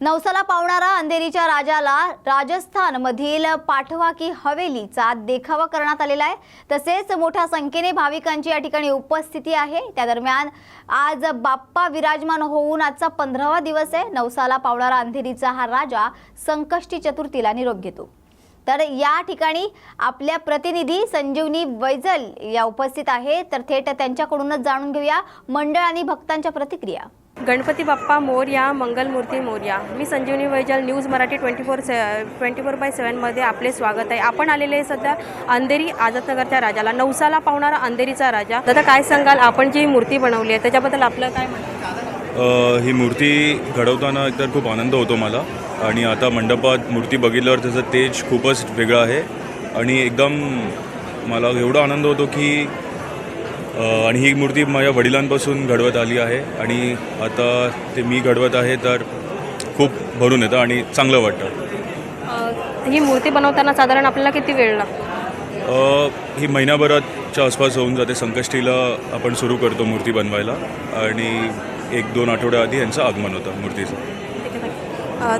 नवसाला पावणारा अंधेरीच्या राजाला राजस्थानमधील पाठवाकी हवेलीचा देखावा करण्यात आलेला आहे. तसेच मोठ्या संख्येने भाविकांची या ठिकाणी उपस्थिती आहे. त्या दरम्यान आज बाप्पा विराजमान होऊन आजचा पंधरावा दिवस आहे. नवसाला पावणारा अंधेरीचा हा राजा संकष्टी चतुर्थीला निरोप घेतो. तर या ठिकाणी आपल्या प्रतिनिधी संजीवनी वैजल या उपस्थित आहे तर थेट त्यांच्याकडूनच जाणून घेऊया मंडळ आणि भक्तांच्या प्रतिक्रिया. गणपती बाप्पा मोर्या मंगलमूर्ती मोर्या. मी Sanjivani Vaijal news Marathi twenty four say twenty four by सेवनमध्ये आपले स्वागत आहे. आपण आलेले आहे सध्या अंधेरी आझादनगरच्या राजाला. नवसाला पावणारा अंधेरीचा राजा. दादा काय सांगाल? आपण जी मूर्ती बनवली आहे त्याच्याबद्दल आपलं काय ही मूर्ती घडवताना एकतर खूप आनंद होतो मला. आणि आता मंडपात मूर्ती बघितल्यावर त्याचं तेज खूपच वेगळं आहे. आणि एकदम मला एवढा आनंद होतो की आणि ही मूर्ती माझ्या वडिलांपासून घडवत आली आहे. आणि आता ते मी घडवत आहे तर खूप भरून येतं आणि चांगलं वाटतं. ही मूर्ती बनवताना साधारण आपल्याला किती वेळ लागतो? ही महिनाभराच्या आसपास होऊन जाते. संकष्टीला आपण सुरू करतो मूर्ती बनवायला. आणि एक दोन आठवड्याआधी यांचं आगमन होतं मूर्तीचं.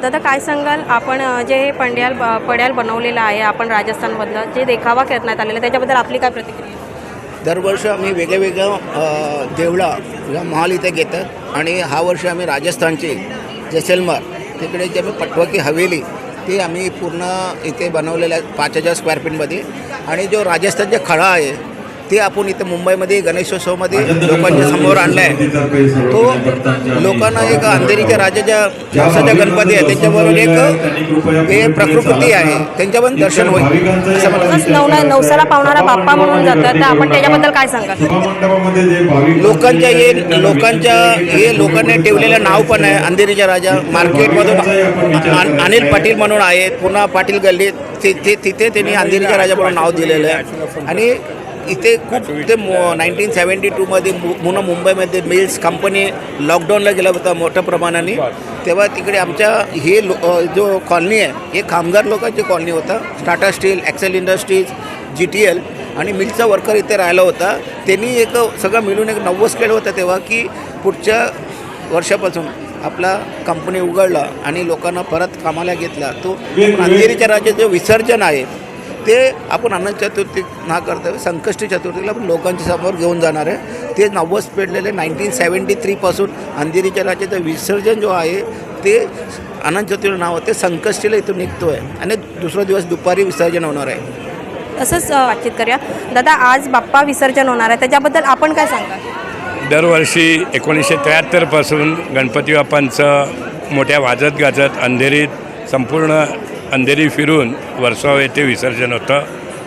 दादा काय सांगाल? आपण जे हे पंड्याल पड्याल बनवलेलं आहे आपण राजस्थानमधलं जे देखावा करण्यात आलेलं त्याच्याबद्दल आपली काय प्रतिक्रिया? दरवर्षी आम्ही वेगळ्या देवळा या महाल इथे घेतात. आणि हा वर्ष आम्ही राजस्थानचे जैसलमर तिकडे जे आम्ही पटवकी हवेली ते आम्ही पूर्ण इथे बनवलेलं आहे पाच हजार स्क्वेअर फीटमध्ये आणि जो राजस्थानचा खळा आहे ते आपण इथे मुंबईमध्ये गणेशोत्सवमध्ये लोकांच्या समोर आणला आहे तो लोकांना एक अंधेरीच्या राजाच्या वंशाचा गणपती आहे त्याच्याबरोबर एक हे प्रकृती आहे. त्यांच्यावर दर्शन होईल. असं मला नवसाला पावणारा बाप्पा म्हणून जातात. तर आपण त्याच्याबद्दल काय सांगाल? भाविक लोकांच्या हे लोकांच्या हे लोकांनी ठेवलेलं नाव पण आहे अंधेरीचा राजा. मार्केटमधून अन- अनिल पाटील म्हणून आहेत पुन्हा पाटील गल्लीत तिथे तिथे त्यांनी अंधेरीच्या राजा म्हणून नाव दिलेलं आहे. आणि इथे खूप ते नाईन्टीन सेवन्टी टूमध्ये पुन्हा मुंबईमध्ये मिल्स कंपनी लॉकडाऊनला गेला होता मोठ्या प्रमाणाने. तेव्हा तिकडे आमच्या हे लो जो कॉलनी आहे हे कामगार लोकांची कॉलनी होता. Tata steel axle industries G T L आणि मिलचा वर्कर इथे राहिला होता. त्यांनी एक सगळं मिळून एक नव्वद केलं होतं तेव्हा की पुढच्या वर्षापासून आपला कंपनी उघडला आणि लोकांना परत कामाला घेतला. तो अंधेरीच्या राज्याचं विसर्जन आहे. ते आपण अनंत चतुर्थी ना करता संकष्टी चतुर्थीला पण लोकांच्या समोर घेऊन जाणार आहे. ते नव्वद पेडलेले नाईन्टीन सेवन्टी थ्रीपासून अंधेरीच्या राज्याचं विसर्जन जो आहे ते अनंत चतुर्थी नाव ते संकष्टीला इथून निघतो आहे आणि दुसरा दिवस दुपारी विसर्जन होणार आहे. तसंच बातचीत करूया. दादा आज बाप्पा विसर्जन होणार आहे. त्याच्याबद्दल आपण काय सांगाल? दरवर्षी एकोणीसशे त्र्याहत्तरपासून गणपती बाप्पांचं मोठ्या वाजत गाजत अंधेरीत संपूर्ण अंधेरी फिरून वर्सोवा येथे विसर्जन होतं.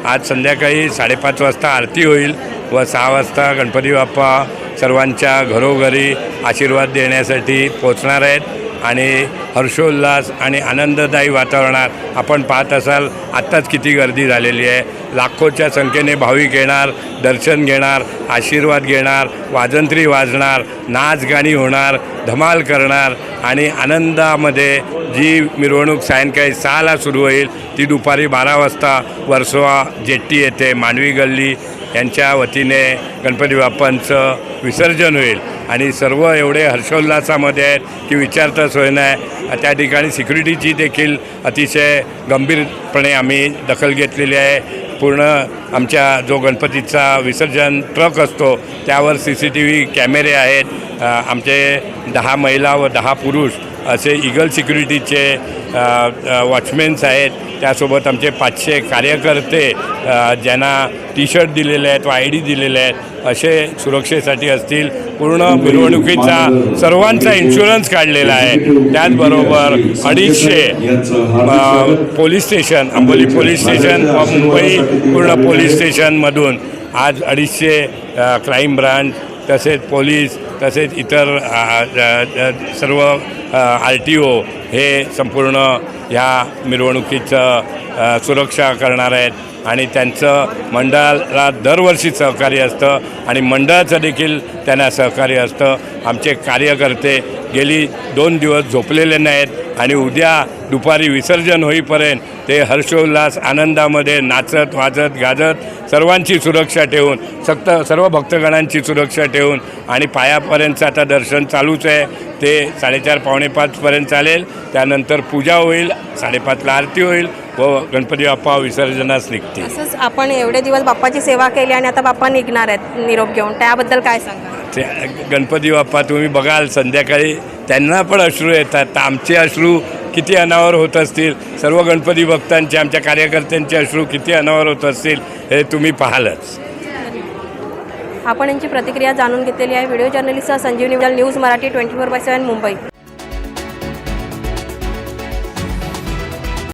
आज संध्याकाळी साडेपाच वाजता आरती होईल व सहा वाजता गणपती बाप्पा सर्वांच्या घरोघरी आशीर्वाद देण्यासाठी पोचणार आहेत. आणि हर्षोल्लास आणि आनंददायी वातावरणात आपण पाहत असाल आत्ताच किती गर्दी झालेली आहे. लाखोच्या संख्येने भाविक येणार दर्शन घेणार आशीर्वाद घेणार वाजंत्री वाजणार नाच गाणी होणार धमाल करणार आणि आनंदामध्ये जी मिरवणूक सायंकाळी सहाला सुरू होईल ती दुपारी बारा वाजता वर्सोवा जेट्टी येथे मांडवी गल्ली यांच्या वतीने गणपती बाप्पांचं विसर्जन होईल. आणि सर्व एवढे हर्षोल्लासामध्ये आहेत की विचारता सोय नाही. त्या ठिकाणी सिक्युरिटीची देखील अतिशय गंभीरपणे आम्ही दखल घेतलेली आहे. पूर्ण आमच्या जो गणपतीचा विसर्जन ट्रक असतो त्यावर सी सी टी व्ही कॅमेरे आहेत. आमचे दहा महिला व दहा पुरुष असे इगल सिक्युरिटीचे वॉचमेन्स आहेत. त्यासोबत आमचे पाचशे कार्यकर्ते ज्यांना टी शर्ट दिलेले आहेत व आय डी दिलेले आहेत असे सुरक्षेसाठी असतील. पूर्ण मिरवणुकीचा सर्वांचा इन्शुरन्स काढलेला आहे. त्याचबरोबर अडीचशे police station Amboli police station व मुंबई पूर्ण पोलीस स्टेशनमधून आज अडीचशे क्राईम ब्रांच तसेच पोलीस तसेच इतर सर्व आर टी ओ हे संपूर्ण ह्या मिरवणुकीचं सुरक्षा करणार आहेत. आणि त्यांचं मंडळाला दरवर्षी सहकार्य असतं. आणि मंडळाचं देखील त्यांना सहकार्य असतं. आमचे कार्यकर्ते गेली दोन दिवस झोपलेले नाहीत. आणि उद्या दुपारी विसर्जन होईपर्यंत ते हर्षोल्लास आनंदामध्ये नाचत वाजत गाजत सर्वांची सुरक्षा ठेवून सक्त सर्व भक्तगणांची सुरक्षा ठेवून आणि पायापर्यंतचं आता दर्शन चालूच आहे. ते साडेचार पावणे पाचपर्यंत चालेल. त्यानंतर पूजा होईल साडेपाचला आरती होईल. व गणपती बाप्पा विसर्जनास निघतील. तसंच आपण एवढे दिवस बाप्पाची सेवा केली आणि आता बाप्पा निघणार आहेत निरोप घेऊन. त्याबद्दल काय सांगा ते गणपती बाप्पा तुम्ही बघाल संध्याकाळी त्यांना पण अश्रू येतात. तर आमचे अश्रू किती अनावर होत असतील? सर्व गणपती भक्तांचे आमच्या कार्यकर्त्यांचे अश्रू किती अनावर होत असतील हे तुम्ही पाहालच. आपण यांची प्रतिक्रिया जाणून घेतलेली आहे. Video journalist Sanjivani news Marathi twenty four by seven Mumbai.